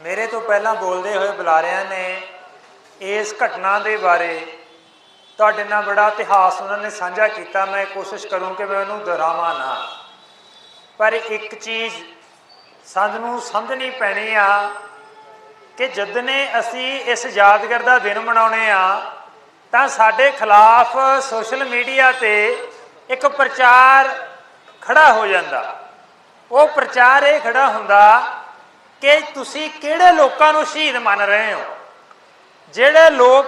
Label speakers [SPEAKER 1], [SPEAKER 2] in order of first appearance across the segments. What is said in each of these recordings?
[SPEAKER 1] ਮੇਰੇ ਤੋਂ ਪਹਿਲਾਂ ਬੋਲਦੇ ਹੋਏ ਬੁਲਾਰਿਆਂ ਨੇ ਇਸ ਘਟਨਾ ਦੇ ਬਾਰੇ ਤੁਹਾਡੇ ਨਾਲ ਬੜਾ ਇਤਿਹਾਸ ਉਹਨਾਂ ਨੇ ਸਾਂਝਾ ਕੀਤਾ। ਮੈਂ ਕੋਸ਼ਿਸ਼ ਕਰੂੰ ਕਿ ਮੈਂ ਉਹਨੂੰ ਦੁਹਰਾਵਾਂ ਨਾ। ਪਰ ਇੱਕ ਚੀਜ਼ ਸਾਨੂੰ ਸਮਝਣੀ ਪੈਣੀ ਆ ਕਿ ਜਦ ਨੇ ਅਸੀਂ ਇਸ ਯਾਦਗਾਰ ਦਾ ਦਿਨ ਮਨਾਉਣੇ ਆ, ਤਾਂ ਸਾਡੇ ਖਿਲਾਫ ਸੋਸ਼ਲ ਮੀਡੀਆ ਤੇ ਇੱਕ ਪ੍ਰਚਾਰ ਖੜਾ ਹੋ ਜਾਂਦਾ। ਉਹ ਪ੍ਰਚਾਰ ਇਹ ਖੜਾ ਹੁੰਦਾ ਕਿ ਤੁਸੀਂ ਕਿਹੜੇ ਲੋਕਾਂ ਨੂੰ ਸ਼ਹੀਦ ਮੰਨ ਰਹੇ ਹੋ? ਜਿਹੜੇ ਲੋਕ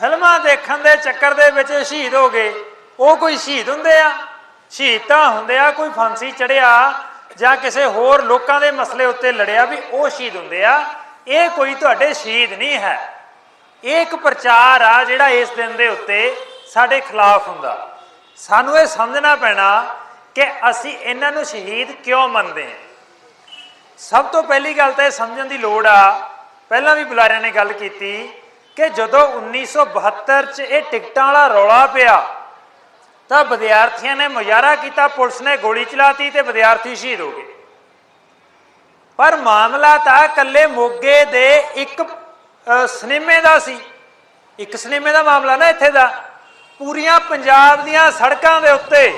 [SPEAKER 1] ਫਿਲਮਾਂ ਦੇਖਣ ਦੇ ਚੱਕਰ ਦੇ ਵਿੱਚ ਸ਼ਹੀਦ ਹੋ ਗਏ, ਉਹ ਕੋਈ ਸ਼ਹੀਦ ਹੁੰਦੇ ਆ? ਸ਼ਹੀਦ ਤਾਂ ਹੁੰਦੇ ਆ, ਕੋਈ ਫਾਂਸੀ ਚੜਿਆ ਜਾਂ ਕਿਸੇ ਹੋਰ ਲੋਕਾਂ ਦੇ ਮਸਲੇ ਉੱਤੇ ਲੜਿਆ ਵੀ ਉਹ ਸ਼ਹੀਦ ਹੁੰਦੇ ਆ। ਇਹ ਕੋਈ ਤੁਹਾਡੇ ਸ਼ਹੀਦ ਨਹੀਂ ਹੈ। ਇਹ ਇੱਕ ਪ੍ਰਚਾਰ ਆ ਜਿਹੜਾ ਇਸ ਦਿਨ ਦੇ ਉੱਤੇ ਸਾਡੇ ਖਿਲਾਫ ਹੁੰਦਾ। ਸਾਨੂੰ ਇਹ ਸਮਝਣਾ ਪੈਣਾ ਕਿ ਅਸੀਂ ਇਹਨਾਂ ਨੂੰ ਸ਼ਹੀਦ ਕਿਉਂ ਮੰਨਦੇ ਹਾਂ? ਸਭ ਤੋਂ ਪਹਿਲੀ ਗੱਲ ਤਾਂ ਇਹ ਸਮਝਣ ਦੀ ਲੋੜ ਆ, ਪਹਿਲਾਂ ਵੀ ਬੁਲਾਰਿਆਂ ਨੇ ਗੱਲ ਕੀਤੀ ਕਿ ਜਦੋਂ 1972 ਚ ਇਹ ਟਿਕਟਾਂ ਵਾਲਾ ਰੌਲਾ ਪਿਆ, ਤਾਂ ਵਿਦਿਆਰਥੀਆਂ ਨੇ ਮੁਜ਼ਾਹਰਾ ਕੀਤਾ, ਪੁਲਿਸ ਨੇ ਗੋਲੀ ਚਲਾਤੀ ਤੇ ਵਿਦਿਆਰਥੀ ਸ਼ਹੀਦ ਹੋ ਗਏ। ਪਰ ਮਾਮਲਾ ਤਾਂ ਇਕੱਲੇ ਮੋਗੇ ਦੇ ਇੱਕ ਸਿਨੇਮੇ ਦਾ ਸੀ। ਇੱਕ ਸਿਨੇਮੇ ਦਾ ਮਾਮਲਾ ਨਾ ਇੱਥੇ ਦਾ। ਪੂਰੀਆਂ ਪੰਜਾਬ ਦੀਆਂ ਸੜਕਾਂ ਦੇ ਉੱਤੇ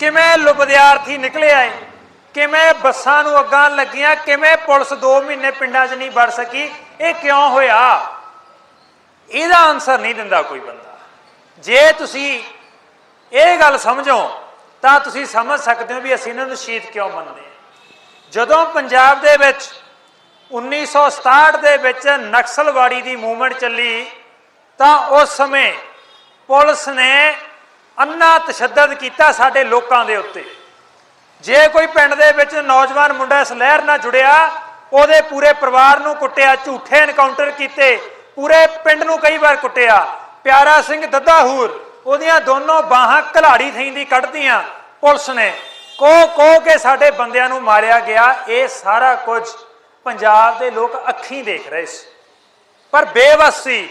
[SPEAKER 1] ਕਿਵੇਂ ਵਿਦਿਆਰਥੀ ਨਿਕਲੇ ਆਏ। ਕਿਵੇਂ ਬੱਸਾਂ ਨੂੰ ਅੱਗਾਂ ਲੱਗੀਆਂ, ਕਿਵੇਂ ਪੁਲਿਸ 2 ਮਹੀਨੇ ਪਿੰਡਾਂ 'ਚ ਨਹੀਂ ਵੜ ਸਕੀ, ਇਹ ਕਿਉਂ ਹੋਇਆ? ਇਹਦਾ ਆਨਸਰ ਨਹੀਂ ਦਿੰਦਾ ਕੋਈ ਬੰਦਾ। ਜੇ ਤੁਸੀਂ ਇਹ ਗੱਲ ਸਮਝੋ, ਤਾਂ ਤੁਸੀਂ ਸਮਝ ਸਕਦੇ ਹੋ ਵੀ ਅਸੀਂ ਇਹਨਾਂ ਨੂੰ ਸ਼ਹੀਦ ਕਿਉਂ ਮੰਨਦੇ ਹਾਂ। ਜਦੋਂ ਪੰਜਾਬ ਦੇ ਵਿੱਚ 1967 ਦੇ ਵਿੱਚ ਨਕਸਲਵਾੜੀ ਦੀ ਮੂਵਮੈਂਟ ਚੱਲੀ, ਤਾਂ ਉਸ ਸਮੇਂ ਪੁਲਿਸ ਨੇ ਅੰਨਾ ਤਸ਼ੱਦਦ ਕੀਤਾ ਸਾਡੇ ਲੋਕਾਂ ਦੇ ਉੱਤੇ। ਜੇ ਕੋਈ ਪਿੰਡ ਦੇ ਵਿੱਚ ਨੌਜਵਾਨ ਮੁੰਡਾ ਇਸ ਲਹਿਰ ਨਾਲ ਜੁੜਿਆ, ਉਹਦੇ ਪੂਰੇ ਪਰਿਵਾਰ ਨੂੰ ਕੁੱਟਿਆ, ਝੂਠੇ ਐਨਕਾਊਂਟਰ ਕੀਤੇ, ਪੂਰੇ ਪਿੰਡ ਨੂੰ ਕਈ ਵਾਰ ਕੁੱਟਿਆ। ਪਿਆਰਾ ਸਿੰਘ ਦੱਦਾਹੂਰ ਉਹਦੀਆਂ ਦੋਨੋਂ ਬਾਹਾਂ ਘਲਾੜੀ ਥਈਂ ਕੱਢਦੀਆਂ ਪੁਲਿਸ ਨੇ। ਕੋ ਕੋ ਕੇ ਸਾਡੇ ਬੰਦਿਆਂ ਨੂੰ ਮਾਰਿਆ ਗਿਆ, ਇਹ ਸਾਰਾ ਕੁਝ ਪੰਜਾਬ ਦੇ ਲੋਕ ਅੱਖੀਂ ਦੇਖ ਰਹੇ ਸੀ। ਪਰ ਬੇਵਸ ਸੀ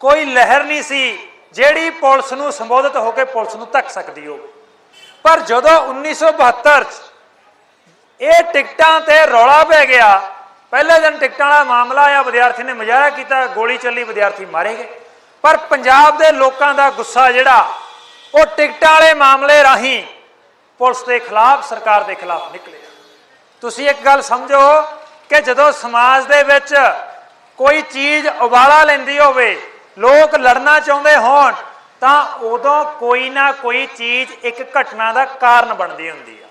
[SPEAKER 1] ਕੋਈ ਲਹਿਰ ਨਹੀਂ ਸੀ, ਜਿਹੜੀ ਪੁਲਿਸ ਨੂੰ ਸੰਬੋਧਿਤ ਹੋ ਕੇ ਪੁਲਿਸ ਨੂੰ ਧੱਕ ਸਕਦੀ ਹੋਵੇ। ਪਰ ਜਦੋਂ 1972 ਚ ਇਹ ਟਿਕਟਾਂ ਤੇ ਰੌਲਾ ਪੈ ਗਿਆ, ਪਹਿਲੇ ਦਿਨ ਟਿਕਟਾਂ ਵਾਲਾ ਮਾਮਲਾ ਆਇਆ, ਵਿਦਿਆਰਥੀ ਨੇ ਮੁਜ਼ਾਹਰਾ ਕੀਤਾ, ਗੋਲੀ ਚੱਲੀ, ਵਿਦਿਆਰਥੀ ਮਾਰੇ ਗਏ। ਪਰ ਪੰਜਾਬ ਦੇ ਲੋਕਾਂ ਦਾ ਗੁੱਸਾ ਜਿਹੜਾ, ਉਹ ਟਿਕਟਾਂ ਵਾਲੇ ਮਾਮਲੇ ਰਾਹੀਂ ਪੁਲਿਸ ਦੇ ਖਿਲਾਫ, ਸਰਕਾਰ ਦੇ ਖਿਲਾਫ ਨਿਕਲਿਆ। ਤੁਸੀਂ ਇੱਕ ਗੱਲ ਸਮਝੋ ਕਿ ਜਦੋਂ ਸਮਾਜ ਦੇ ਵਿੱਚ ਕੋਈ ਚੀਜ਼ ਉਬਾਲਾ ਲੈਂਦੀ ਹੋਵੇ, ਲੋਕ ਲੜਨਾ ਚਾਹੁੰਦੇ ਹੋਣ ਤਾਂ ਉਦੋਂ ਕੋਈ ਨਾ ਕੋਈ ਚੀਜ਼ ਇੱਕ ਘਟਨਾ ਦਾ ਕਾਰਨ ਬਣਦੀ ਹੁੰਦੀ ਆ।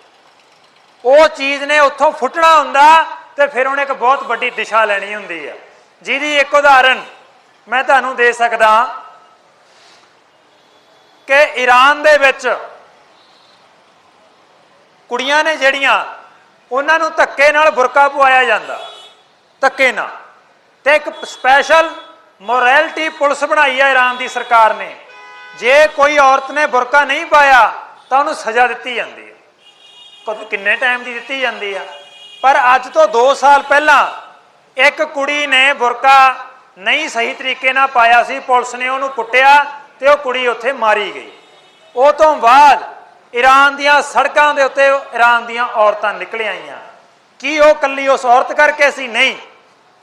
[SPEAKER 1] ਉਹ ਚੀਜ਼ ਨੇ ਉੱਥੋਂ ਫੁੱਟਣਾ ਹੁੰਦਾ ਤੇ ਫਿਰ ਉਹਨੇ ਇੱਕ ਬਹੁਤ ਵੱਡੀ ਦਿਸ਼ਾ ਲੈਣੀ ਹੁੰਦੀ ਆ। ਜਿਹਦੀ ਇੱਕ ਉਦਾਹਰਨ ਮੈਂ ਤੁਹਾਨੂੰ ਦੇ ਸਕਦਾ ਕਿ ਈਰਾਨ ਦੇ ਵਿੱਚ ਕੁੜੀਆਂ ਨੇ ਜਿਹੜੀਆਂ, ਉਹਨਾਂ ਨੂੰ ਧੱਕੇ ਨਾਲ ਬੁਰਕਾ ਪਵਾਇਆ ਜਾਂਦਾ। ਧੱਕੇ ਨਾਲ। ਤੇ ਇੱਕ ਸਪੈਸ਼ਲ ਮੋਰੈਲਿਟੀ ਪੁਲਿਸ ਬਣਾਈ ਹੈ ਈਰਾਨ ਦੀ ਸਰਕਾਰ ਨੇ। ਜੇ ਕੋਈ ਔਰਤ ਨੇ ਬੁਰਕਾ ਨਹੀਂ ਪਾਇਆ, ਤਾਂ ਉਹਨੂੰ ਸਜ਼ਾ ਦਿੱਤੀ ਜਾਂਦੀ ਹੈ। ਕਦ, ਕਿੰਨੇ ਟਾਈਮ ਦੀ ਦਿੱਤੀ ਜਾਂਦੀ ਆ? ਪਰ ਅੱਜ ਤੋਂ 2 ਸਾਲ ਪਹਿਲਾਂ ਇੱਕ ਕੁੜੀ ਨੇ ਬੁਰਕਾ ਨਹੀਂ ਸਹੀ ਤਰੀਕੇ ਨਾਲ ਪਾਇਆ ਸੀ, ਪੁਲਿਸ ਨੇ ਉਹਨੂੰ ਕੁੱਟਿਆ ਤੇ ਉਹ ਕੁੜੀ ਉੱਥੇ ਮਾਰੀ ਗਈ। ਉਹ ਤੋਂ ਬਾਅਦ ਈਰਾਨ ਦੀਆਂ ਸੜਕਾਂ ਦੇ ਉੱਤੇ ਈਰਾਨ ਦੀਆਂ ਔਰਤਾਂ ਨਿਕਲ ਆਈਆਂ। ਕੀ ਉਹ ਕੱਲੀ ਉਸ ਔਰਤ ਕਰਕੇ ਸੀ? ਨਹੀਂ।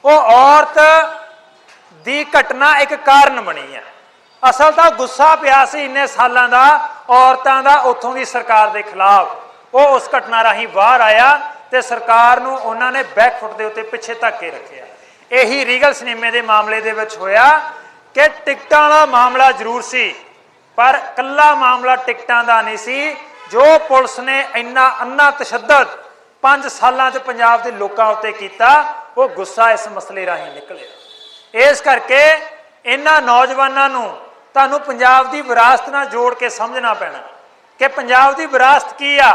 [SPEAKER 1] ਉਹ ਔਰਤ ਦੀ ਘਟਨਾ ਇੱਕ ਕਾਰਨ ਬਣੀ ਹੈ ਅਸਲ ਤਾਂ ਗੁੱਸਾ ਪਿਆ ਸੀ ਇੰਨੇ ਸਾਲਾਂ ਦਾ, ਔਰਤਾਂ ਦਾ ਉੱਥੋਂ ਦੀ ਸਰਕਾਰ ਦੇ ਖਿਲਾਫ। ਉਹ ਉਸ ਘਟਨਾ ਰਾਹੀਂ ਬਾਹਰ ਆਇਆ ਤੇ ਸਰਕਾਰ ਨੂੰ ਉਹਨਾਂ ਨੇ ਬੈਕਫੁੱਟ ਦੇ ਉੱਤੇ ਪਿੱਛੇ ਧੱਕ ਕੇ ਰੱਖਿਆ। ਇਹੀ ਰੀਗਲ ਸਿਨੇਮੇ ਦੇ ਮਾਮਲੇ ਦੇ ਵਿੱਚ ਹੋਇਆ ਕਿ ਟਿਕਟਾਂ ਵਾਲਾ ਮਾਮਲਾ ਜ਼ਰੂਰ ਸੀ, ਪਰ ਕੱਲਾ ਮਾਮਲਾ ਟਿਕਟਾਂ ਦਾ ਨਹੀਂ ਸੀ, ਜੋ ਪੁਲਿਸ ਨੇ ਇੰਨਾ ਅੰਨਾ ਤਸ਼ੱਦਦ 5 ਸਾਲਾਂ 'ਚ ਪੰਜਾਬ ਦੇ ਲੋਕਾਂ ਉੱਤੇ ਕੀਤਾ, ਉਹ ਗੁੱਸਾ ਇਸ ਮਸਲੇ ਰਾਹੀਂ ਨਿਕਲਿਆ। ਇਸ ਕਰਕੇ ਇਹਨਾਂ ਨੌਜਵਾਨਾਂ ਨੂੰ ਤੁਹਾਨੂੰ ਪੰਜਾਬ ਦੀ ਵਿਰਾਸਤ ਨਾਲ ਜੋੜ ਕੇ ਸਮਝਣਾ ਪੈਣਾ। ਕਿ ਪੰਜਾਬ ਦੀ ਵਿਰਾਸਤ ਕੀ ਆ?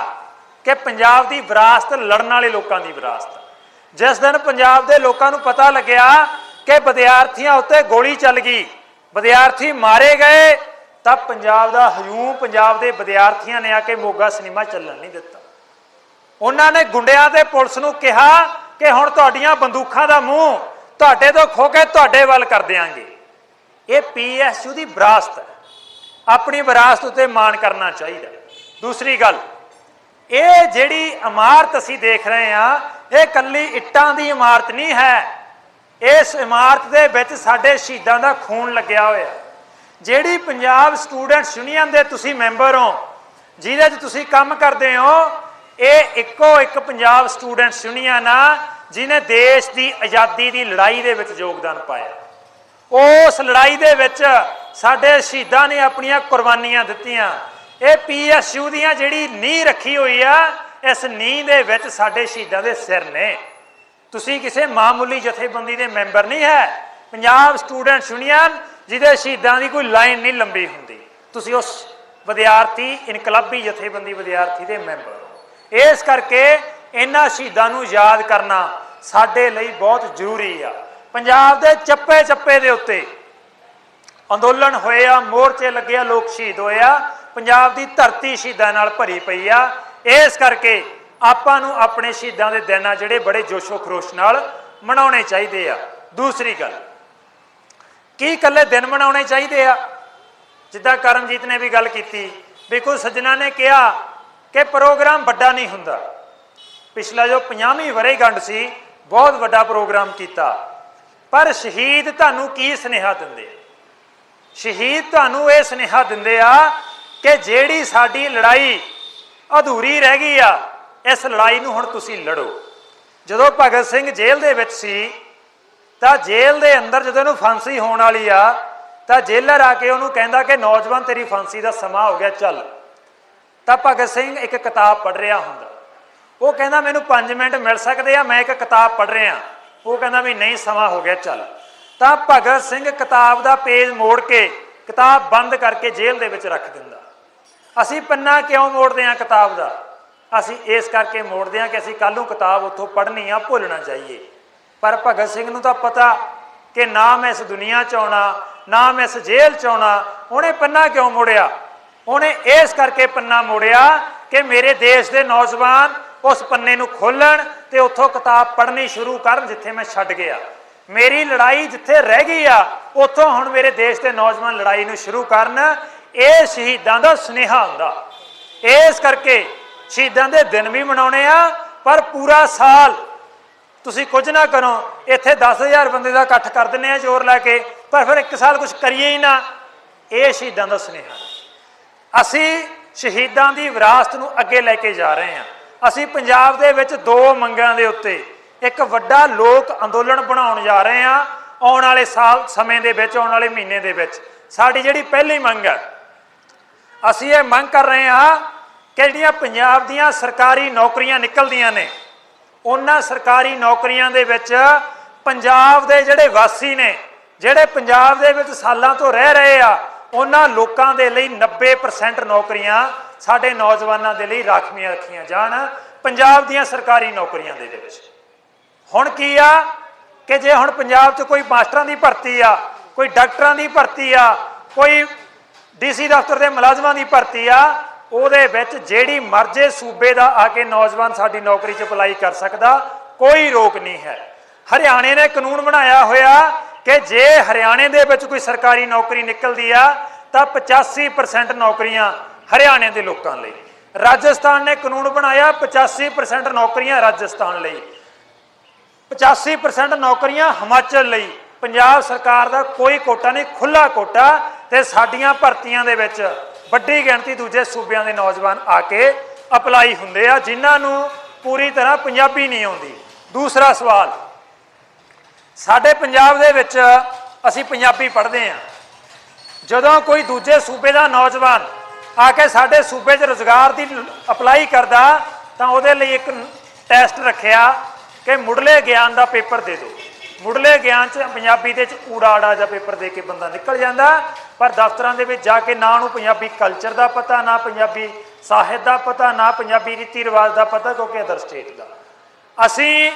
[SPEAKER 1] ਕਿ ਪੰਜਾਬ ਦੀ ਵਿਰਾਸਤ ਲੜਨ ਵਾਲੇ ਲੋਕਾਂ ਦੀ ਵਿਰਾਸਤ ਜਿਸ ਦਿਨ ਪੰਜਾਬ ਦੇ ਲੋਕਾਂ ਨੂੰ ਪਤਾ ਲੱਗਿਆ ਕਿ ਵਿਦਿਆਰਥੀਆਂ ਉੱਤੇ ਗੋਲੀ ਚੱਲ ਗਈ, ਵਿਦਿਆਰਥੀ ਮਾਰੇ ਗਏ, ਤਾਂ ਪੰਜਾਬ ਦਾ ਹਜ਼ੂਮ ਪੰਜਾਬ ਦੇ ਵਿਦਿਆਰਥੀਆਂ ਨੇ ਆ ਕੇ ਮੋਗਾ ਸਿਨੇਮਾ ਚੱਲਣ ਨਹੀਂ ਦਿੱਤਾ। ਉਹਨਾਂ ਨੇ ਗੁੰਡਿਆਂ ਤੇ ਪੁਲਿਸ ਨੂੰ ਕਿਹਾ ਕਿ ਹੁਣ ਤੁਹਾਡੀਆਂ ਬੰਦੂਕਾਂ ਦਾ ਮੂੰਹ ਤੁਹਾਡੇ ਤੋਂ ਖੋ ਕੇ ਤੁਹਾਡੇ ਵੱਲ ਕਰ ਦਿਆਂਗੇ। ਇਹ ਪੀਐਸਯੂ ਦੀ ਵਿਰਾਸਤ ਹੈ। ਆਪਣੀ ਵਿਰਾਸਤ ਉਤੇ ਮਾਣ ਕਰਨਾ ਚਾਹੀਦਾ। ਦੂਸਰੀ ਗੱਲ, ਇਹ ਜਿਹੜੀ ਇਮਾਰਤ ਅਸੀਂ ਦੇਖ ਰਹੇ ਹਾਂ, ਇਹ ਕੱਲੀ ਇੱਟਾਂ ਦੀ ਇਮਾਰਤ ਨਹੀਂ ਹੈ। ਇਸ ਇਮਾਰਤ ਦੇ ਵਿੱਚ ਸਾਡੇ ਸ਼ਹੀਦਾਂ ਦਾ ਖੂਨ ਲੱਗਿਆ ਹੋਇਆ। ਜਿਹੜੀ ਪੰਜਾਬ ਸਟੂਡੈਂਟਸ ਯੂਨੀਅਨ ਦੇ ਤੁਸੀਂ ਮੈਂਬਰ ਹੋ, ਜਿਹਦੇ 'ਚ ਤੁਸੀਂ ਕੰਮ ਕਰਦੇ ਹੋ, ਇਹ ਇੱਕੋ ਇੱਕ ਪੰਜਾਬ ਸਟੂਡੈਂਟਸ ਯੂਨੀਅਨ ਆ ਜਿਨੇ ਦੇਸ਼ ਦੀ ਆਜ਼ਾਦੀ ਦੀ ਲੜਾਈ ਦੇ ਵਿੱਚ ਯੋਗਦਾਨ ਪਾਇਆ। ਉਸ ਲੜਾਈ ਦੇ ਵਿੱਚ ਸਾਡੇ ਸ਼ਹੀਦਾਂ ਨੇ ਆਪਣੀਆਂ ਕੁਰਬਾਨੀਆਂ ਦਿੱਤੀਆਂ। ਇਹ ਪੀਐਸਯੂ ਦੀਆਂ ਜਿਹੜੀ ਨੀਂਹ ਰੱਖੀ ਹੋਈ ਆ, ਇਸ ਨੀਂਹ ਦੇ ਵਿੱਚ ਸਾਡੇ ਸ਼ਹੀਦਾਂ ਦੇ ਸਿਰ ਨੇ। ਤੁਸੀਂ ਕਿਸੇ ਮਾਮੂਲੀ ਜਥੇਬੰਦੀ ਦੇ ਮੈਂਬਰ ਨਹੀਂ ਹੈ। ਪੰਜਾਬ ਸਟੂਡੈਂਟਸ ਯੂਨੀਅਨ, ਜਿਹਦੇ ਸ਼ਹੀਦਾਂ ਦੀ ਕੋਈ ਲਾਈਨ ਨਹੀਂ ਲੰਬੀ ਹੁੰਦੀ। ਤੁਸੀਂ ਉਸ ਵਿਦਿਆਰਥੀ, ਇਨਕਲਾਬੀ ਜਥੇਬੰਦੀ ਵਿਦਿਆਰਥੀ ਦੇ ਮੈਂਬਰ ਹੋ। ਇਸ ਕਰਕੇ ਇਹਨਾਂ ਸ਼ਹੀਦਾਂ ਨੂੰ ਯਾਦ ਕਰਨਾ ਸਾਡੇ ਲਈ ਬਹੁਤ ਜ਼ਰੂਰੀ ਆ। ਪੰਜਾਬ ਦੇ ਚੱਪੇ ਚੱਪੇ ਦੇ ਉੱਤੇ ਅੰਦੋਲਨ ਹੋਏ ਆ ਮੋਰਚੇ ਲੱਗੇ ਆ, ਲੋਕ ਸ਼ਹੀਦ ਹੋਏ ਆ, ਪੰਜਾਬ ਦੀ ਧਰਤੀ ਸ਼ਹੀਦਾਂ ਨਾਲ ਭਰੀ ਪਈ ਆ। ਇਸ ਕਰਕੇ ਆਪਾਂ ਨੂੰ ਆਪਣੇ ਸ਼ਹੀਦਾਂ ਦੇ ਦਿਨ ਆ ਜਿਹੜੇ ਬੜੇ ਜੋਸ਼ੋ ਖਰੋਸ਼ ਨਾਲ ਮਨਾਉਣੇ ਚਾਹੀਦੇ ਆ। ਦੂਸਰੀ ਗੱਲ, ਕੀ ਇਕੱਲੇ ਦਿਨ ਮਨਾਉਣੇ ਚਾਹੀਦੇ ਆ? ਜਿੱਦਾਂ ਕਰਮਜੀਤ ਨੇ ਵੀ ਗੱਲ ਕੀਤੀ, ਵੀ ਕੋਈ ਸੱਜਣਾ ਨੇ ਕਿਹਾ ਕਿ ਪ੍ਰੋਗਰਾਮ ਵੱਡਾ ਨਹੀਂ ਹੁੰਦਾ। ਪਿਛਲਾ ਜੋ 50ਵੀਂ ਵਰ੍ਹੇਗੰਢ ਸੀ, ਬਹੁਤ ਵੱਡਾ ਪ੍ਰੋਗਰਾਮ ਕੀਤਾ। ਪਰ ਸ਼ਹੀਦ ਤੁਹਾਨੂੰ ਕੀ ਸੁਨੇਹਾ ਦਿੰਦੇ ਆ? ਸ਼ਹੀਦ ਤੁਹਾਨੂੰ ਇਹ ਸੁਨੇਹਾ ਦਿੰਦੇ ਆ ਕਿ ਜਿਹੜੀ ਸਾਡੀ ਲੜਾਈ ਅਧੂਰੀ ਰਹਿ ਗਈ ਆ, ਇਸ ਲੜਾਈ ਨੂੰ ਹੁਣ ਤੁਸੀਂ ਲੜੋ। ਜਦੋਂ ਭਗਤ ਸਿੰਘ ਜੇਲ੍ਹ ਦੇ ਵਿੱਚ ਸੀ, ਤਾਂ ਜੇਲ੍ਹ ਦੇ ਅੰਦਰ ਜਦੋਂ ਉਹਨੂੰ ਫਾਂਸੀ ਹੋਣ ਵਾਲੀ ਆ, ਤਾਂ ਜੇਲਰ ਆ ਕੇ ਉਹਨੂੰ ਕਹਿੰਦਾ ਕਿ ਨੌਜਵਾਨ, ਤੇਰੀ ਫਾਂਸੀ ਦਾ ਸਮਾਂ ਹੋ ਗਿਆ, ਚੱਲ। ਤਾਂ ਭਗਤ ਸਿੰਘ ਇੱਕ ਕਿਤਾਬ ਪੜ੍ਹ ਰਿਹਾ ਹੁੰਦਾ। ਉਹ ਕਹਿੰਦਾ, ਮੈਨੂੰ 5 ਮਿੰਟ ਮਿਲ ਸਕਦੇ ਆ, ਮੈਂ ਇੱਕ ਕਿਤਾਬ ਪੜ੍ਹ ਰਿਹਾ। ਉਹ ਕਹਿੰਦਾ ਵੀ ਨਹੀਂ, ਸਮਾਂ ਹੋ ਗਿਆ, ਚੱਲ। ਤਾਂ ਭਗਤ ਸਿੰਘ ਕਿਤਾਬ ਦਾ ਪੇਜ ਮੋੜ ਕੇ ਕਿਤਾਬ ਬੰਦ ਕਰਕੇ ਜੇਲ੍ਹ ਦੇ ਵਿੱਚ ਰੱਖ ਦਿੰਦਾ। ਅਸੀਂ ਪੰਨਾ ਕਿਉਂ ਮੋੜਦੇ ਹਾਂ ਕਿਤਾਬ ਦਾ? ਅਸੀਂ ਇਸ ਕਰਕੇ ਮੋੜਦੇ ਹਾਂ ਕਿ ਅਸੀਂ ਕੱਲ ਨੂੰ ਕਿਤਾਬ ਉੱਥੋਂ ਪੜ੍ਹਨੀ ਆ ਭੁੱਲਣਾ ਚਾਹੀਏ ਪਰ ਭਗਤ ਸਿੰਘ ਨੂੰ ਤਾਂ ਪਤਾ ਕਿ ਨਾ ਮੈਂ ਇਸ ਦੁਨੀਆ 'ਚ ਆਉਣਾ, ਨਾ ਮੈਂ ਇਸ ਜੇਲ੍ਹ 'ਚ ਆਉਣਾ, ਉਹਨੇ ਪੰਨਾ ਕਿਉਂ ਮੋੜਿਆ? ਉਹਨੇ ਇਸ ਕਰਕੇ ਪੰਨਾ ਮੋੜਿਆ ਕਿ ਮੇਰੇ ਦੇਸ਼ ਦੇ ਨੌਜਵਾਨ ਉਸ ਪੰਨੇ ਨੂੰ ਖੋਲਣ ਤੇ ਉੱਥੋਂ ਕਿਤਾਬ ਪੜ੍ਹਨੀ ਸ਼ੁਰੂ ਕਰਨ ਜਿੱਥੇ ਮੈਂ ਛੱਡ ਗਿਆ। ਮੇਰੀ ਲੜਾਈ ਜਿੱਥੇ ਰਹਿ ਗਈ ਆ, ਉੱਥੋਂ ਹੁਣ ਮੇਰੇ ਦੇਸ਼ ਦੇ ਨੌਜਵਾਨ ਲੜਾਈ ਨੂੰ ਸ਼ੁਰੂ ਕਰਨ, ਇਹ ਸ਼ਹੀਦਾਂ ਦਾ ਸੁਨੇਹਾ ਹੁੰਦਾ। ਇਸ ਕਰਕੇ ਸ਼ਹੀਦਾਂ ਦੇ ਦਿਨ ਵੀ ਮਨਾਉਣੇ ਆ, ਪਰ ਪੂਰਾ ਸਾਲ ਤੁਸੀਂ ਕੁਝ ਨਾ ਕਰੋ, ਇੱਥੇ 10000 ਬੰਦੇ ਦਾ ਇਕੱਠ ਕਰ ਦਿੰਨੇ ਆ ਜ਼ੋਰ ਲੈ ਕੇ, ਪਰ ਫਿਰ ਇੱਕ ਸਾਲ ਕੁਝ ਕਰੀਏ ਹੀ ਨਾ, ਇਹ ਸ਼ਹੀਦਾਂ ਦਾ ਸੁਨੇਹਾ। ਅਸੀਂ ਸ਼ਹੀਦਾਂ ਦੀ ਵਿਰਾਸਤ ਨੂੰ ਅੱਗੇ ਲੈ ਕੇ ਜਾ ਰਹੇ ਹਾਂ। ਅਸੀਂ ਪੰਜਾਬ ਦੇ ਵਿੱਚ ਦੋ ਮੰਗਾਂ ਦੇ ਉੱਤੇ ਇੱਕ ਵੱਡਾ ਲੋਕ ਅੰਦੋਲਨ ਬਣਾਉਣ ਜਾ ਰਹੇ ਹਾਂ, ਆਉਣ ਵਾਲੇ ਸਾਲ, ਸਮੇਂ ਦੇ ਵਿੱਚ, ਆਉਣ ਵਾਲੇ ਮਹੀਨੇ ਦੇ ਵਿੱਚ। ਸਾਡੀ ਜਿਹੜੀ ਪਹਿਲੀ ਮੰਗ ਹੈ, ਅਸੀਂ ਇਹ ਮੰਗ ਕਰ ਰਹੇ ਹਾਂ ਕਿ ਜਿਹੜੀਆਂ ਪੰਜਾਬ ਦੀਆਂ ਸਰਕਾਰੀ ਨੌਕਰੀਆਂ ਨਿਕਲਦੀਆਂ ਨੇ, ਉਹਨਾਂ ਸਰਕਾਰੀ ਨੌਕਰੀਆਂ ਦੇ ਵਿੱਚ ਪੰਜਾਬ ਦੇ ਜਿਹੜੇ ਵਾਸੀ ਨੇ, ਜਿਹੜੇ ਪੰਜਾਬ ਦੇ ਵਿੱਚ ਸਾਲਾਂ ਤੋਂ ਰਹਿ ਰਹੇ ਆ ਉਹਨਾਂ ਲੋਕਾਂ ਦੇ ਲਈ 90% ਨੌਕਰੀਆਂ ਸਾਡੇ ਨੌਜਵਾਨਾਂ ਦੇ ਲਈ ਰਾਖਵੀਆਂ ਰੱਖੀਆਂ ਜਾਣ। ਪੰਜਾਬ ਦੀਆਂ ਸਰਕਾਰੀ ਨੌਕਰੀਆਂ ਦੇ ਵਿੱਚ। ਹੁਣ ਕੀ ਆ ਕਿ ਜੇ ਹੁਣ ਪੰਜਾਬ 'ਚ ਕੋਈ ਮਾਸਟਰਾਂ ਦੀ ਭਰਤੀ ਆ, ਕੋਈ ਡਾਕਟਰਾਂ ਦੀ ਭਰਤੀ ਆ, ਕੋਈ ਡੀਸੀ ਦਫ਼ਤਰ ਦੇ ਮੁਲਾਜ਼ਮਾਂ ਦੀ ਭਰਤੀ ਆ, ਉਹਦੇ ਵਿੱਚ ਜਿਹੜੀ ਮਰਜ਼ੇ ਸੂਬੇ ਦਾ ਆ ਕੇ ਨੌਜਵਾਨ ਸਾਡੀ ਨੌਕਰੀ 'ਚ ਅਪਲਾਈ ਕਰ ਸਕਦਾ, ਕੋਈ ਰੋਕ ਨਹੀਂ ਹੈ। ਹਰਿਆਣੇ ਨੇ ਕਾਨੂੰਨ ਬਣਾਇਆ ਹੋਇਆ ਕਿ ਜੇ ਹਰਿਆਣੇ ਦੇ ਵਿੱਚ ਕੋਈ ਸਰਕਾਰੀ ਨੌਕਰੀ ਨਿਕਲਦੀ ਆ, ਤਾਂ 85% ਨੌਕਰੀਆਂ ਹਰਿਆਣੇ ਦੇ ਲੋਕਾਂ ਲਈ। ਰਾਜਸਥਾਨ ਨੇ ਕਾਨੂੰਨ ਬਣਾਇਆ 85% ਨੌਕਰੀਆਂ ਰਾਜਸਥਾਨ ਲਈ। 85% ਨੌਕਰੀਆਂ ਹਿਮਾਚਲ ਲਈ। ਪੰਜਾਬ ਸਰਕਾਰ ਦਾ ਕੋਈ ਕੋਟਾ ਨਹੀਂ ਖੁੱਲਾ ਕੋਟਾ ਤੇ ਸਾਡੀਆਂ ਭਰਤੀਆਂ ਦੇ ਵਿੱਚ ਵੱਡੀ ਗਿਣਤੀ ਦੂਜੇ ਸੂਬਿਆਂ ਦੇ ਨੌਜਵਾਨ ਆ ਕੇ ਅਪਲਾਈ ਹੁੰਦੇ ਆ, ਜਿਨ੍ਹਾਂ ਨੂੰ ਪੂਰੀ ਤਰ੍ਹਾਂ ਪੰਜਾਬੀ ਨਹੀਂ ਆਉਂਦੀ। ਦੂਸਰਾ ਸਵਾਲ ਸਾਡੇ ਪੰਜਾਬ ਦੇ ਵਿੱਚ ਅਸੀਂ ਪੰਜਾਬੀ ਪੜ੍ਹਦੇ ਆ ਜਦੋਂ ਕੋਈ ਦੂਜੇ ਸੂਬੇ ਦਾ ਨੌਜਵਾਨ ਆ ਕੇ ਸਾਡੇ ਸੂਬੇ 'ਚ ਰੋਜ਼ਗਾਰ ਦੀ ਅਪਲਾਈ ਕਰਦਾ, ਤਾਂ ਉਹਦੇ ਲਈ ਇੱਕ ਟੈਸਟ ਰੱਖਿਆ ਕਿ ਮੁੱਢਲੇ ਗਿਆਨ ਦਾ ਪੇਪਰ ਦੇ ਦਿਓ। ਮੁੱਢਲੇ ਗਿਆਨ 'ਚ ਪੰਜਾਬੀ ਦੇ 'ਚ ਊੜਾ ਆੜਾ ਜਿਹਾ ਪੇਪਰ ਦੇ ਕੇ ਬੰਦਾ ਨਿਕਲ ਜਾਂਦਾ, ਪਰ ਦਫ਼ਤਰਾਂ ਦੇ ਵਿੱਚ ਜਾ ਕੇ ਨਾ ਉਹਨੂੰ ਪੰਜਾਬੀ ਕਲਚਰ ਦਾ ਪਤਾ, ਨਾ ਪੰਜਾਬੀ ਸਾਹਿਤ ਦਾ ਪਤਾ, ਨਾ ਪੰਜਾਬੀ ਰੀਤੀ ਰਿਵਾਜ ਦਾ ਪਤਾ, ਕਿਉਂਕਿ ਅਦਰ ਸਟੇਟ ਦਾ। ਅਸੀਂ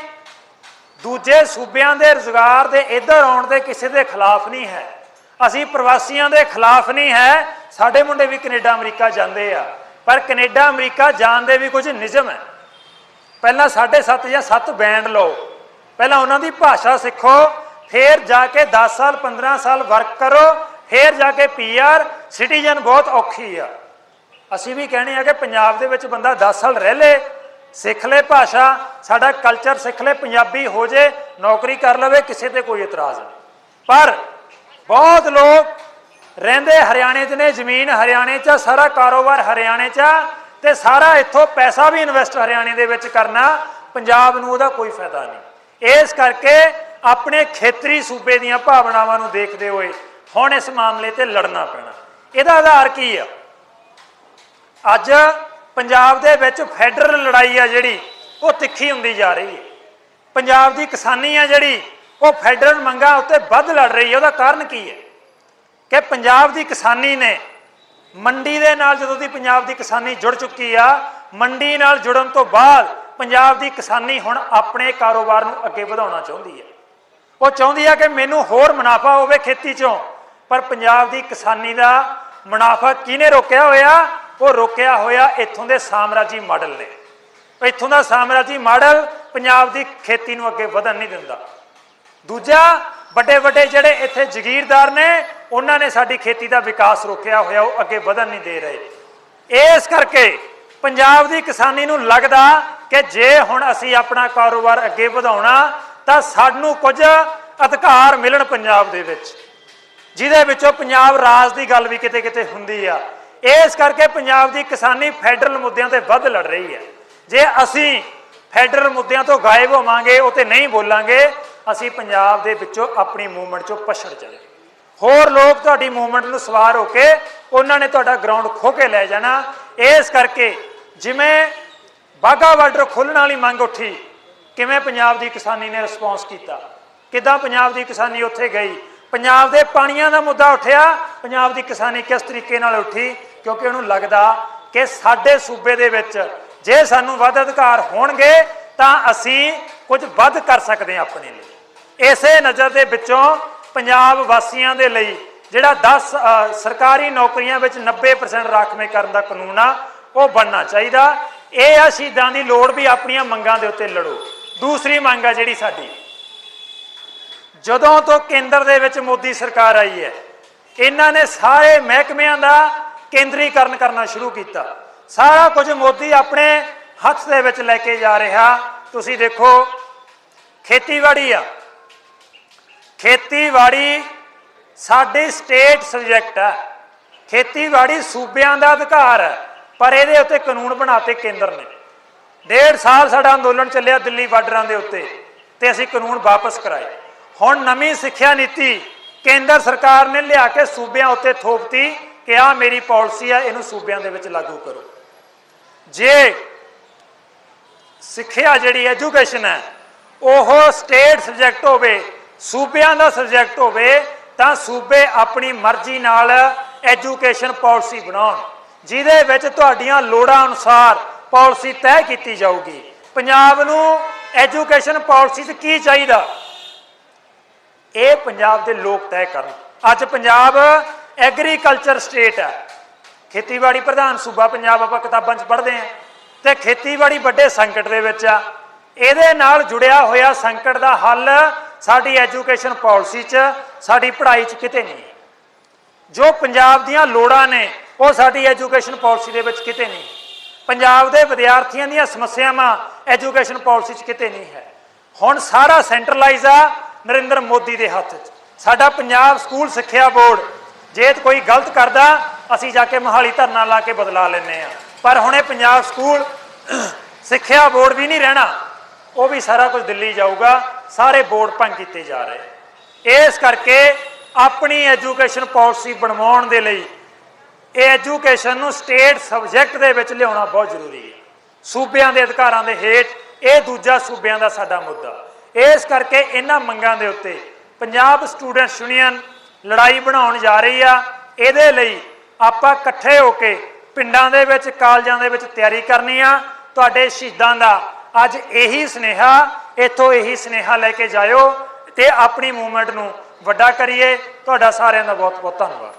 [SPEAKER 1] ਦੂਜੇ ਸੂਬਿਆਂ ਦੇ ਰੁਜ਼ਗਾਰ ਦੇ ਇੱਧਰ ਆਉਣ ਦੇ ਕਿਸੇ ਦੇ ਖਿਲਾਫ ਨਹੀਂ ਹੈ। ਅਸੀਂ ਪ੍ਰਵਾਸੀਆਂ ਦੇ ਖਿਲਾਫ ਨਹੀਂ ਹੈ। ਸਾਡੇ ਮੁੰਡੇ ਵੀ ਕੈਨੇਡਾ, ਅਮਰੀਕਾ ਜਾਂਦੇ ਆ। ਪਰ ਕੈਨੇਡਾ, ਅਮਰੀਕਾ ਜਾਣ ਦੇ ਵੀ ਕੁਝ ਨਿਯਮ ਹੈ। ਪਹਿਲਾਂ 7.5 ਜਾਂ 7 ਬੈਂਡ ਲਓ। ਪਹਿਲਾਂ ਉਹਨਾਂ ਦੀ ਭਾਸ਼ਾ ਸਿੱਖੋ। ਫਿਰ ਜਾ ਕੇ 10 ਸਾਲ 15 ਸਾਲ ਵਰਕ ਕਰੋ। ਫਿਰ ਜਾ ਕੇ ਪੀਆਰ ਸਿਟੀਜ਼ਨ ਬਹੁਤ ਔਖੀ ਆ। ਅਸੀਂ ਵੀ ਕਹਿੰਦੇ ਆ ਕਿ ਪੰਜਾਬ ਦੇ ਵਿੱਚ ਬੰਦਾ 10 ਸਾਲ ਰਹਿ ਲੇ। ਸਿੱਖ ਲੈ ਭਾਸ਼ਾ ਸਾਡਾ ਕਲਚਰ ਸਿੱਖ ਲੈ ਪੰਜਾਬੀ ਹੋ ਜੇ ਨੌਕਰੀ ਕਰ ਲਵੇ ਕਿਸੇ ਤੇ ਕੋਈ ਇਤਰਾਜ਼ ਨਹੀਂ। ਪਰ ਬਹੁਤ ਲੋਕ ਰਹਿੰਦੇ ਹਰਿਆਣੇ 'ਚ ਨੇ ਜ਼ਮੀਨ ਹਰਿਆਣੇ 'ਚ ਆ, ਸਾਰਾ ਕਾਰੋਬਾਰ ਹਰਿਆਣੇ 'ਚ ਆ ਤੇ ਸਾਰਾ ਇੱਥੋਂ ਪੈਸਾ ਵੀ ਇਨਵੈਸਟ ਹਰਿਆਣੇ ਦੇ ਵਿੱਚ ਕਰਨਾ ਪੰਜਾਬ ਨੂੰ ਉਹਦਾ ਕੋਈ ਫਾਇਦਾ ਨਹੀਂ। ਇਸ ਕਰਕੇ ਆਪਣੇ ਖੇਤਰੀ ਸੂਬੇ ਦੀਆਂ ਭਾਵਨਾਵਾਂ ਨੂੰ ਦੇਖਦੇ ਹੋਏ ਹੁਣ ਇਸ ਮਾਮਲੇ ਤੇ ਲੜਨਾ ਪੈਣਾ। ਇਹਦਾ ਆਧਾਰ ਕੀ ਆ? ਅੱਜ ਪੰਜਾਬ ਦੇ ਵਿੱਚ ਫੈਡਰਲ ਲੜਾਈ ਆ ਜਿਹੜੀ, ਉਹ ਤਿੱਖੀ ਹੁੰਦੀ ਜਾ ਰਹੀ ਹੈ। ਪੰਜਾਬ ਦੀ ਕਿਸਾਨੀ ਆ ਜਿਹੜੀ, ਉਹ ਫੈਡਰਲ ਮੰਗਾਂ ਉੱਤੇ ਵੱਧ ਲੜ ਰਹੀ ਹੈ। ਉਹਦਾ ਕਾਰਨ ਕੀ ਹੈ? ਕਿ ਪੰਜਾਬ ਦੀ ਕਿਸਾਨੀ ਨੇ ਮੰਡੀ ਦੇ ਨਾਲ ਜਦੋਂ ਦੀ ਪੰਜਾਬ ਦੀ ਕਿਸਾਨੀ ਜੁੜ ਚੁੱਕੀ ਆ, ਮੰਡੀ ਨਾਲ ਜੁੜਨ ਤੋਂ ਬਾਅਦ ਪੰਜਾਬ ਦੀ ਕਿਸਾਨੀ ਹੁਣ ਆਪਣੇ ਕਾਰੋਬਾਰ ਨੂੰ ਅੱਗੇ ਵਧਾਉਣਾ ਚਾਹੁੰਦੀ ਹੈ। ਉਹ ਚਾਹੁੰਦੀ ਆ ਕਿ ਮੈਨੂੰ ਹੋਰ ਮੁਨਾਫਾ ਹੋਵੇ ਖੇਤੀ ਚੋਂ, ਪਰ ਪੰਜਾਬ ਦੀ ਕਿਸਾਨੀ ਦਾ ਮੁਨਾਫਾ ਕਿਹਨੇ ਰੋਕਿਆ ਹੋਇਆ? ਉਹ ਰੋਕਿਆ ਹੋਇਆ ਇੱਥੋਂ ਦੇ ਸਾਮਰਾਜੀ ਮਾਡਲ ਨੇ। ਇੱਥੋਂ ਦਾ ਸਾਮਰਾਜੀ ਮਾਡਲ ਪੰਜਾਬ ਦੀ ਖੇਤੀ ਨੂੰ ਅੱਗੇ ਵਧਣ ਨਹੀਂ ਦਿੰਦਾ। ਦੂਜਾ ਵੱਡੇ ਵੱਡੇ ਜਿਹੜੇ ਇੱਥੇ ਜ਼ਗੀਰਦਾਰ ਨੇ, ਉਹਨਾਂ ਨੇ ਸਾਡੀ ਖੇਤੀ ਦਾ ਵਿਕਾਸ ਰੋਕਿਆ ਹੋਇਆ, ਉਹ ਅੱਗੇ ਵਧਣ ਨਹੀਂ ਦੇ ਰਹੇ। ਇਸ ਕਰਕੇ ਪੰਜਾਬ ਦੀ ਕਿਸਾਨੀ ਨੂੰ ਲੱਗਦਾ ਕਿ ਜੇ ਹੁਣ ਅਸੀਂ ਆਪਣਾ ਕਾਰੋਬਾਰ ਅੱਗੇ ਵਧਾਉਣਾ, ਤਾਂ ਸਾਨੂੰ ਕੁਝ ਅਧਿਕਾਰ ਮਿਲਣ ਪੰਜਾਬ ਦੇ ਵਿੱਚ। ਜਿਹਦੇ ਵਿੱਚੋਂ ਪੰਜਾਬ ਰਾਜ ਦੀ ਗੱਲ ਵੀ ਕਿਤੇ ਕਿਤੇ ਹੁੰਦੀ ਆ। ਇਸ ਕਰਕੇ ਪੰਜਾਬ ਦੀ ਕਿਸਾਨੀ ਫੈਡਰਲ ਮੁੱਦਿਆਂ ਤੇ ਵੱਧ ਲੜ ਰਹੀ ਹੈ। ਜੇ ਅਸੀਂ ਫੈਡਰਲ ਮੁੱਦਿਆਂ ਤੋਂ ਗਾਇਬ ਹੋਵਾਂਗੇ, ਉਹ ਤੇ ਨਹੀਂ ਬੋਲਾਂਗੇ, ਅਸੀਂ ਪੰਜਾਬ ਦੇ ਵਿੱਚੋਂ ਆਪਣੀ ਮੂਵਮੈਂਟ ਚੋਂ ਪਛੜ ਜਾਵਾਂਗੇ। ਹੋਰ ਲੋਕ ਤੁਹਾਡੀ ਮੂਵਮੈਂਟ ਨੂੰ ਸਵਾਰ ਹੋ ਕੇ ਉਹਨਾਂ ਨੇ ਤੁਹਾਡਾ ਗਰਾਊਂਡ ਖੋ ਕੇ ਲੈ ਜਾਣਾ। ਇਸ ਕਰਕੇ ਜਿਵੇਂ ਬਾਗਾ ਬਾਰਡਰ ਖੋਲਣ ਵਾਲੀ ਮੰਗ ਉੱਠੀ, ਕਿਵੇਂ ਪੰਜਾਬ ਦੀ ਕਿਸਾਨੀ ਨੇ ਰਿਸਪੌਂਸ ਕੀਤਾ? ਕਿੱਦਾਂ ਪੰਜਾਬ ਦੀ ਕਿਸਾਨੀ ਉੱਥੇ ਗਈ? ਪੰਜਾਬ ਦੇ ਪਾਣੀਆਂ ਦਾ ਮੁੱਦਾ ਉੱਠਿਆ, ਪੰਜਾਬ ਦੀ ਕਿਸਾਨੀ ਕਿਸ ਤਰੀਕੇ ਨਾਲ ਉੱਠੀ? ਕਿਉਂਕਿ ਉਹਨੂੰ ਲੱਗਦਾ ਕਿ ਸਾਡੇ ਸੂਬੇ ਦੇ ਵਿੱਚ ਜੇ ਸਾਨੂੰ ਵੱਧ ਅਧਿਕਾਰ ਹੋਣਗੇ, ਤਾਂ ਅਸੀਂ ਕੁਝ ਵੱਧ ਕਰ ਸਕਦੇ ਹਾਂ ਆਪਣੇ ਲਈ। ਇਸੇ ਨਜ਼ਰ ਦੇ ਵਿੱਚੋਂ ਪੰਜਾਬ ਵਾਸੀਆਂ ਦੇ ਲਈ ਜਿਹੜਾ 10 ਸਰਕਾਰੀ ਨੌਕਰੀਆਂ ਵਿੱਚ 90% ਰਾਖਵੇਂ ਕਰਨ ਦਾ ਕਾਨੂੰਨ ਆ, ਉਹ ਬਣਨਾ ਚਾਹੀਦਾ। ਇਹ ਆ ਸ਼ਹੀਦਾਂ ਦੀ ਲੋੜ ਵੀ ਆਪਣੀਆਂ ਮੰਗਾਂ ਦੇ ਉੱਤੇ ਲੜੋ। ਦੂਸਰੀ ਮੰਗ ਆ ਜਿਹੜੀ ਸਾਡੀ, ਜਦੋਂ ਤੋਂ ਕੇਂਦਰ ਦੇ ਵਿੱਚ ਮੋਦੀ ਸਰਕਾਰ ਆਈ ਹੈ, ਇਹਨਾਂ ਨੇ ਸਾਰੇ ਮਹਿਕਮਿਆਂ ਦਾ ਕੇਂਦਰੀਕਰਨ ਕਰਨਾ ਸ਼ੁਰੂ ਕੀਤਾ। ਸਾਰਾ ਕੁਝ ਮੋਦੀ ਆਪਣੇ ਹੱਥ ਦੇ ਵਿੱਚ ਲੈ ਕੇ ਜਾ ਰਿਹਾ। ਤੁਸੀਂ ਦੇਖੋ, ਖੇਤੀਬਾੜੀ ਆ। ਖੇਤੀਬਾੜੀ ਸਾਡੀ ਸਟੇਟ ਸਬਜੈਕਟ ਆ। ਖੇਤੀਬਾੜੀ ਸੂਬਿਆਂ ਦਾ ਅਧਿਕਾਰ ਹੈ ਪਰ ਇਹਦੇ ਉੱਤੇ ਕਾਨੂੰਨ ਬਣਾਤੇ ਕੇਂਦਰ ਨੇ। ਡੇਢ ਸਾਲ ਸਾਡਾ ਅੰਦੋਲਨ ਚੱਲਿਆ ਦਿੱਲੀ ਬਾਰਡਰਾਂ ਦੇ ਉੱਤੇ, ਤੇ ਅਸੀਂ ਕਾਨੂੰਨ ਵਾਪਸ ਕਰਾਏ। ਹੁਣ ਨਵੀਂ ਸਿੱਖਿਆ ਨੀਤੀ ਕੇਂਦਰ ਸਰਕਾਰ ਨੇ ਲਿਆ ਕੇ ਸੂਬਿਆਂ ਉੱਤੇ ਥੋਪਤੀ। ਕਿ ਆ ਮੇਰੀ ਪਾਲਿਸੀ ਆ, ਇਹਨੂੰ ਸੂਬਿਆਂ ਦੇ ਵਿੱਚ ਲਾਗੂ ਕਰੋ। ਜੇ ਸਿੱਖਿਆ ਜਿਹੜੀ ਐਜੂਕੇਸ਼ਨ ਹੈ, ਉਹ ਸਟੇਟ ਸਬਜੈਕਟ ਹੋਵੇ, ਸੂਬਿਆਂ ਦਾ ਸਬਜੈਕਟ ਹੋਵੇ, ਤਾਂ ਸੂਬੇ ਆਪਣੀ ਮਰਜ਼ੀ ਨਾਲ ਐਜੂਕੇਸ਼ਨ ਪਾਲਿਸੀ ਬਣਾਉਣ, ਜਿਹਦੇ ਵਿੱਚ ਤੁਹਾਡੀਆਂ ਲੋੜਾਂ ਅਨੁਸਾਰ ਪਾਲਿਸੀ ਤੈਅ ਕੀਤੀ ਜਾਊਗੀ। ਪੰਜਾਬ ਨੂੰ ਐਜੂਕੇਸ਼ਨ ਪਾਲਿਸੀ 'ਚ ਕੀ ਚਾਹੀਦਾ? ਇਹ ਪੰਜਾਬ ਦੇ ਲੋਕ ਤੈਅ ਕਰਨ। ਅੱਜ ਪੰਜਾਬ ਐਗਰੀਕਲਚਰ ਸਟੇਟ ਹੈ। ਖੇਤੀਬਾੜੀ ਪ੍ਰਧਾਨ ਸੂਬਾ ਪੰਜਾਬ, ਆਪਾਂ ਕਿਤਾਬਾਂ 'ਚ ਪੜ੍ਹਦੇ ਹਾਂ। ਤੇ ਖੇਤੀਬਾੜੀ ਵੱਡੇ ਸੰਕਟ ਦੇ ਵਿੱਚ ਆ। ਇਹਦੇ ਨਾਲ ਜੁੜਿਆ ਹੋਇਆ ਸੰਕਟ ਦਾ ਹੱਲ ਸਾਡੀ ਐਜੂਕੇਸ਼ਨ ਪਾਲਿਸੀ 'ਚ, ਸਾਡੀ ਪੜ੍ਹਾਈ 'ਚ ਕਿਤੇ ਨਹੀਂ। ਜੋ ਪੰਜਾਬ ਦੀਆਂ ਲੋੜਾਂ ਨੇ, ਉਹ ਸਾਡੀ ਐਜੂਕੇਸ਼ਨ ਪਾਲਿਸੀ ਦੇ ਵਿੱਚ ਕਿਤੇ ਨਹੀਂ। ਪੰਜਾਬ ਦੇ ਵਿਦਿਆਰਥੀਆਂ ਦੀਆਂ ਸਮੱਸਿਆਵਾਂ ਐਜੂਕੇਸ਼ਨ ਪਾਲਿਸੀ 'ਚ ਕਿਤੇ ਨਹੀਂ ਹੈ। ਹੁਣ ਸਾਰਾ ਸੈਂਟਰਲਾਈਜ਼ ਆ ਨਰਿੰਦਰ ਮੋਦੀ ਦੇ ਹੱਥ 'ਚ। ਸਾਡਾ ਪੰਜਾਬ ਸਕੂਲ ਸਿੱਖਿਆ ਬੋਰਡ ਜੇ ਕੋਈ ਗਲਤ ਕਰਦਾ, ਅਸੀਂ ਜਾ ਕੇ ਮਹਾਲੀ ਧਰਨਾ ਲਾ ਕੇ ਬਦਲਾ ਲੈਂਦੇ ਆ ਪਰ ਹੁਣ ਇਹ ਪੰਜਾਬ ਸਕੂਲ, ਸਿੱਖਿਆ ਬੋਰਡ ਵੀ ਨਹੀਂ ਰਹਿਣਾ। ਉਹ ਵੀ ਸਾਰਾ ਕੁਝ ਦਿੱਲੀ ਜਾਊਗਾ। ਸਾਰੇ ਬੋਰਡ ਭੰਗ ਕੀਤੇ ਜਾ ਰਹੇ। ਇਸ ਕਰਕੇ ਆਪਣੀ ਐਜੂਕੇਸ਼ਨ ਪਾਲਿਸੀ ਬਣਵਾਉਣ ਦੇ ਲਈ ਇਹ ਐਜੂਕੇਸ਼ਨ ਨੂੰ ਸਟੇਟ ਸਬਜੈਕਟ ਦੇ ਵਿੱਚ ਲਿਆਉਣਾ ਬਹੁਤ ਜ਼ਰੂਰੀ ਹੈ। ਸੂਬਿਆਂ ਦੇ ਅਧਿਕਾਰਾਂ ਦੇ ਹੇਠ ਇਹ ਦੂਜਾ ਸੂਬਿਆਂ ਦਾ ਸਾਡਾ ਮੁੱਦਾ। ਇਸ ਕਰਕੇ ਇਹਨਾਂ ਮੰਗਾਂ ਦੇ ਉੱਤੇ ਪੰਜਾਬ ਸਟੂਡੈਂਟਸ ਯੂਨੀਅਨ ਲੜਾਈ ਬਣਾਉਣ ਜਾ ਰਹੀ ਆ, ਇਹਦੇ ਲਈ ਆਪਾਂ ਇਕੱਠੇ ਹੋ ਕੇ ਪਿੰਡਾਂ ਦੇ ਵਿੱਚ, ਕਾਲਜਾਂ ਦੇ ਵਿੱਚ ਤਿਆਰੀ ਕਰਨੀ ਆ। ਤੁਹਾਡੇ ਸ਼ਹੀਦਾਂ ਦਾ ਅੱਜ ਇਹੀ ਸਨੇਹਾ, ਇੱਥੋਂ ਇਹੀ ਸਨੇਹਾ ਲੈ ਕੇ ਜਾਇਓ ਤੇ ਆਪਣੀ ਮੂਵਮੈਂਟ ਨੂੰ ਵੱਡਾ ਕਰੀਏ। ਤੁਹਾਡਾ ਸਾਰਿਆਂ ਦਾ ਬਹੁਤ ਬਹੁਤ ਧੰਨਵਾਦ।